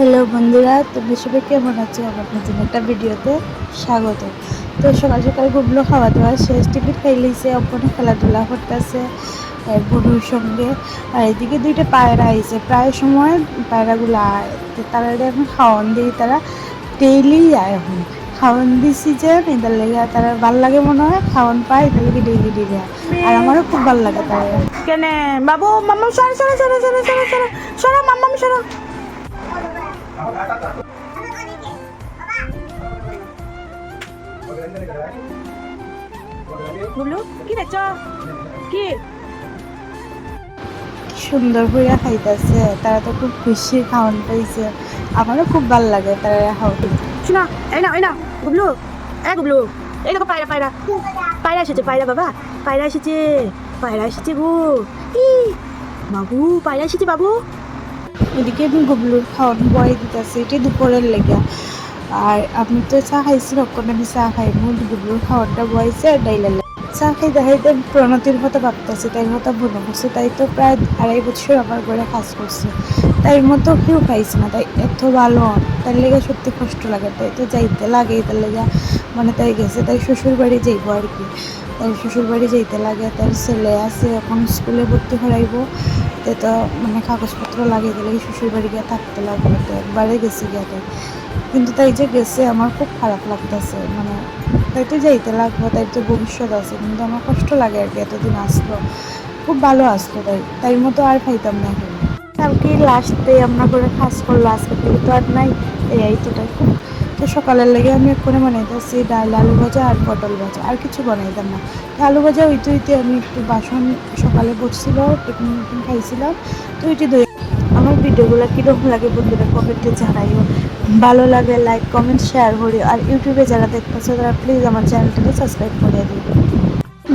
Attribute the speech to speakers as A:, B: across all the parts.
A: Hello বন্ধুরা তোমরা সবাই কেমন আছো? আমার নতুন একটা ভিডিওতে স্বাগত। তো সকাল সকাল গুবলো খাওয়া দাওয়া শেষ, টিফিন খাই লইছে ওপরে খেলাধুলা করতেছে গরুর সঙ্গে। আর এদিকে দুইটা পায়রা আইছে। প্রায় সময় পায়রাগুলো আয় তারা এখন খাওয়ান দিই, তারা ডেইলি আয় এখন। খাওয়ান দিছি যে, এদের লেগে তারা ভালো লাগে মনে হয়, খাওয়ান পায়, এদের লেগে ডেইলি ডেইলি আর আমারও খুব ভালো লাগে তারা
B: কেনে? বাবু মাম্মাম সরো সরো সরো সরো সরো সরো সরো মাম্মাম সরো। কি দেখছ? কি?
A: সুন্দর হইয়া খাইতেছে তারা তো খুব খুশি খাওয়ান পাইছে। আমারও খুব ভালো লাগে তারা খাওয়াতে
B: শোনা এই না এই না গুবলু এ গুবলু এই দেখো পায়রা পায়রা। পায়রা এসেছে পায়রা বাবা পায়রা এসেছে পায়রা এসেছে গো। ই বাবু পায়রা এসেছে বাবু।
A: এদিকে আমি গুবলুর খাওয়ান বয় দিতেছি এটি দুপুরের লেগে আর আপনি তো চা খাইছি রক্ষণ আমি চা খাই মু গুবলুর খাওয়ানটা বয়েছে আর ডাইলে চা খাইতে খাইতে প্রণতির কথা ভাবতেছি তাই মতো মনে করছে তাই তো প্রায় আড়াই বছর আমার ঘরে কাজ করছে তাই মতো কেউ পাইছে না, তাই এত ভালো তার লেগে সত্যি কষ্ট লাগে তাই তো যাইতে লাগে তার লেগে মানে তাই গেছে, তাই শ্বশুর বাড়ি যাইব আর কি। তাই শ্বশুর বাড়ি যাইতে লাগে, তার ছেলে আছে, এখন স্কুলে ভর্তি করাইব তে তো মানে কাগজপত্র লাগিয়ে গেলে শ্বশুর বাড়ি গিয়ে থাকতে লাগবে, তো একবারে গেছি গিয়ে কিন্তু তাই যে গেছে, আমার খুব খারাপ লাগতেছে মানে তাই তো যাইতে লাগবো, তাই তো ভবিষ্যৎ আছে, কিন্তু আমার কষ্ট লাগে আর কি এতদিন আসলো খুব ভালো আসলো তাই তাই মতো আর খাইতাম না কালকে লাস্ট আমরা করে খাস করল আজকে তো আর নাই, এই তাই খুব তো সকালের লেগে আমি এক্ষুনি বানাইতেছি ডাল আলু ভাজা আর পটল ভাজা। আর কিছু বানাইতাম না। আলু ভাজা ওইতে ওইতে আমি একটু বাসন সকালে বসছিল, টিফিন টিফিন খাইছিলাম। তো ওইটি দই আমার ভিডিওগুলো কীরকম লাগে বন্ধুরা কমেন্টে জানাইও। ভালো লাগে লাইক কমেন্ট শেয়ার করি আর ইউটিউবে যারা দেখতেছো, তারা প্লিজ আমার চ্যানেলটাকে সাবস্ক্রাইব করে দিও।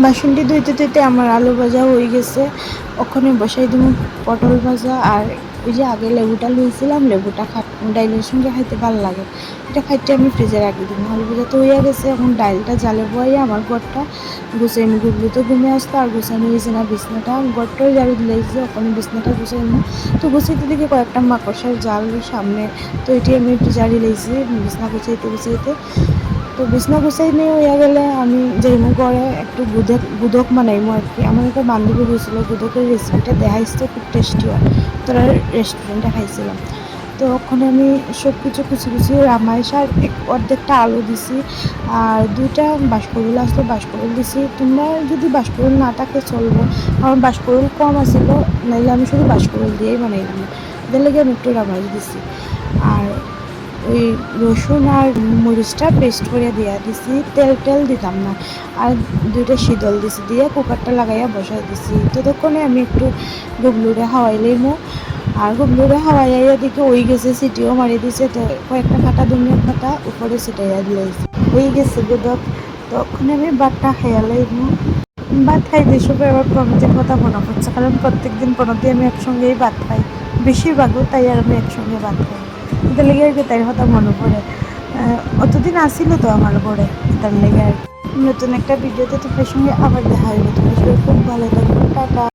A: বাসনটি ধুইতে ধুইতে আমার আলু ভাজা হয়ে গেছে। ওখানে বসাই দিব পটল ভাজা আর ওই যে আগে লেবুটা লুইছিলাম, লেবুটা খা ডাইলের সঙ্গে খাইতে ভালো লাগে। এটা খাইতে আমি ফ্রিজে রাখি দিই আলু ভাজা তো হয়ে গেছে। এখন ডাইলটা জালে বয়ে আমার ঘরটা গুছাইনি গুগলি তো ঘুমে আসতো, আর গুছাইনি হয়েছে না। বিছনাটা ঘরটাও জারি দিলেছে ওখানে বিছনাটা গুছাইনি তো গুছাইতে দিকে কয়েকটা মাকড়সার জাল সামনে, তো এটি আমি একটু জারি লেছি বিছনা গুছাইতে গুছাইতে। তো বিছনা গুছাই নিয়ে হইয়া গেলে আমি যাইমু করে একটু গুদক গুদক বানাইমু আর কি। আমার একটা বান্ধবী হয়েছিল গুদকের রেসিপিটা দেখাইছে, খুব টেস্টি হয়। তোরা রেস্টুরেন্টে খাইছিলাম। তো ওখানে আমি সব কিছু কুচি কুচি রামায়সার এক অর্ধেকটা আলু দিছি, আর দুইটা বাসপরুল আসলো বাসপরুল দিছি। তোমরা যদি বাসপরুল না থাকে চলবো। আমার বাসপরুল কম আছিল নাইলে আমি শুধু বাসপরুল দিয়েই বানাইলাম গিয়ে আমি একটু রামাইশ দিছি। আর ওই রসুন আর মরিচটা পেস্ট করে দিয়া দিছি। তেল টেল দিতাম না। আর দুইটা শীতল দিছি দিয়ে কুকারটা লাগাইয়া বসাই দিছি। ততক্ষণে আমি একটু গুবলুরে হাওয়াইলাইমো আর গুবলুরে হাওয়াইয়া দিকে ওই গেছে সিটিও মারি দিছে। তো কয়েকটা কাটা দুনিয়ার কাটা উপরে ছিটাইয়া দিলাইছি। হয়ে গেছে গুদক। তো ওখানে আমি ভাতটা খাইয়া লাইমো। ভাত খাই দিয়ে সবাই আবার প্রণতির কথা মনে পড়ছে। কারণ প্রত্যেকদিন প্রণতি আমি একসঙ্গেই ভাত খাই। বেশিরভাগও তাই আর আমি একসঙ্গে ভাত খাই। এটার লেগে আর কি তাই কথা মনে পড়ে। অতদিন আসিল তো আমার ঘরে তার লেগে আর। নতুন একটা ভিডিওতে তোমার সঙ্গে আবার দেখা হইবে। তোমার খুব ভালো থাকবে টাটা।